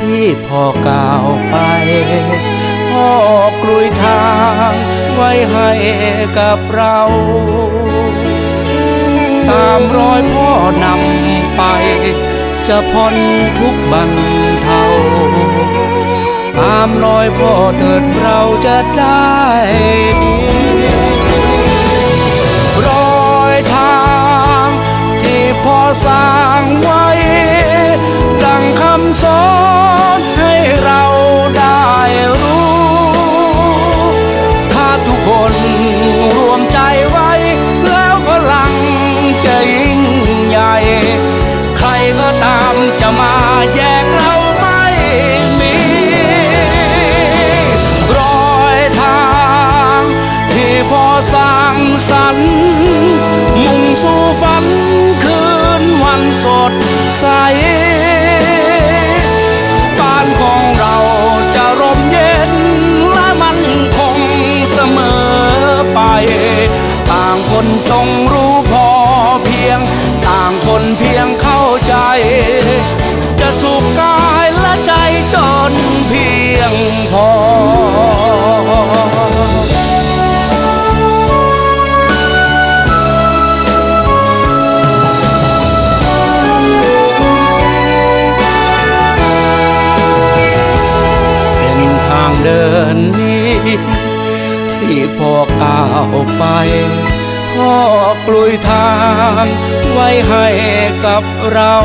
ที่พ่อก้าวไป พ่อกลุยทางไว้ให้กับเรา ตามรอยพ่อนำไป จะพ้นทุกบันเทาตามรอยพ่อเถิดเราจะได้ดีรอยทางที่พ่อสร้าง มาแยกเราไม่มี รอยทางที่พ่อสร้างสรรค์มุ่งสู่ฝันคืนวันสดใสบ้านของเราจะร่มเย็นและมันคงเสมอไป ต่างคนจงรู้ ไป พ่อกลุยทางไว้ให้กับเรา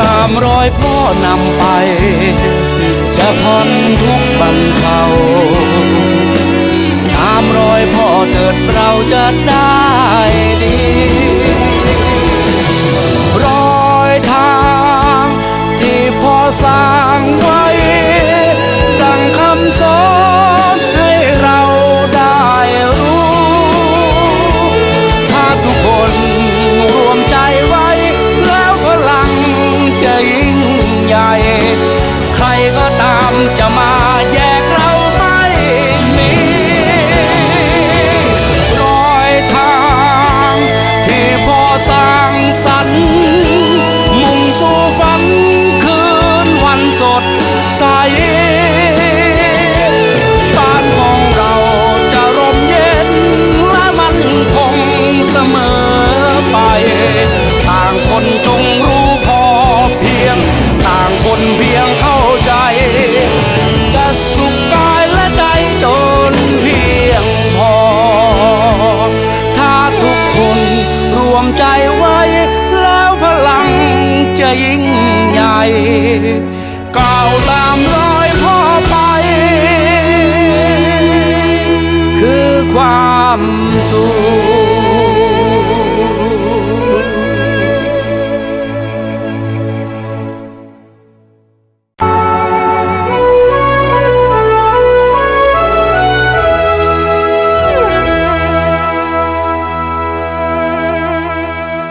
ตามรอยพ่อนำไป จะพ้นทุกบันเทาตามรอยพ่อเถิดเราจะได้ นเพียงเข้าใจจะสุขกายและใจจนเพียงพอ ถ้าทุกคนรวมใจไว้ แล้วพลังจะยิ่งใหญ่ก้าวตามรอยพ่อไป คือความสุข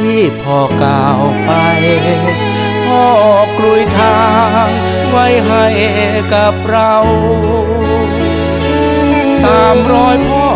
ที่พ่อก้าวไปพ่อกลุยทางไว้ให้กับเรา ตามรอยพ่อ